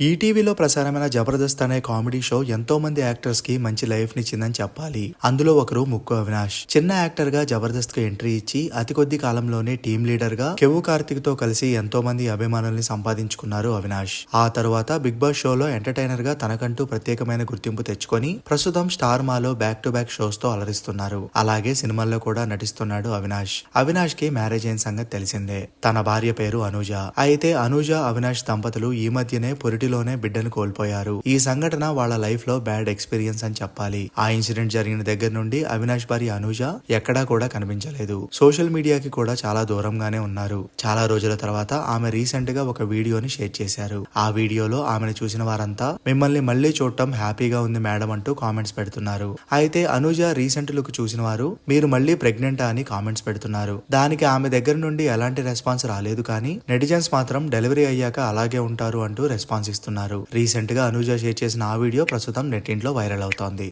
ఈటీవీలో ప్రసారమైన జబర్దస్త్ అనే కామెడీ షో ఎంతో మంది యాక్టర్స్కి మంచి లైఫ్ నిచ్చిందని చెప్పాలి. అందులో ఒకరు ముక్కు అవినాష్. చిన్న యాక్టర్గా జబర్దస్త్కు ఎంట్రీ ఇచ్చి అతి కొద్ది కాలంలోనే టీమ్ లీడర్గా కెవ్వు కార్తిక్తో కలిసి ఎంతో మంది అభిమానుల్ని సంపాదించుకున్నారు అవినాష్. ఆ తరువాత బిగ్ బాస్ షోలో ఎంటర్టైనర్గా తనకంటూ ప్రత్యేకమైన గుర్తింపు తెచ్చుకొని ప్రస్తుతం స్టార్ మాలో బ్యాక్ టు బ్యాక్ షోస్తో అలరిస్తున్నారు. అలాగే సినిమాల్లో కూడా నటిస్తున్నాడు అవినాష్. అవినాష్కి మ్యారేజ్ అయిన సంగతి తెలిసిందే. తన భార్య పేరు అనూజ. అయితే అనూజ అవినాష్ దంపతులు ఈ మధ్యనే పొరిటిలోనే బిడ్డను కోల్పోయారు. ఈ సంఘటన వాళ్ళ లైఫ్లో బ్యాడ్ ఎక్స్పీరియన్స్ అని చెప్పాలి. ఆ ఇన్సిడెంట్ జరిగిన దగ్గర నుండి అవినాష్ భార్య అనూజ ఎక్కడా కూడా కనిపించలేదు. సోషల్ మీడియాకి కూడా చాలా దూరంగానే ఉన్నారు. చాలా రోజుల తర్వాత ఆమె రీసెంట్గా ఒక వీడియోని షేర్ చేశారు. ఆ వీడియోలో ఆమెను చూసిన వారంతా మిమ్మల్ని మళ్ళీ చూడటం హ్యాపీగా ఉంది మేడం అంటూ కామెంట్స్ పెడుతున్నారు. అయితే అనూజ రీసెంట్ లుక్ చూసిన వారు మీరు మళ్ళీ ప్రెగ్నెంట్ అని కామెంట్స్ పెడుతున్నారు. దానికి ఆమె దగ్గర నుండి ఎలాంటి రెస్పాన్స్ రాలేదు కానీ నెటిజన్స్ మాత్రం డెలివరీ అయ్యాక అలాగే ఉంటారు అంటూ రెస్పాన్స్ ఆలోచిస్తున్నారు రీసెంట్గా అనుజ షేర్ చేసిన ఆ వీడియో ప్రస్తుతం నెట్టింట్లో వైరల్ అవుతోంది.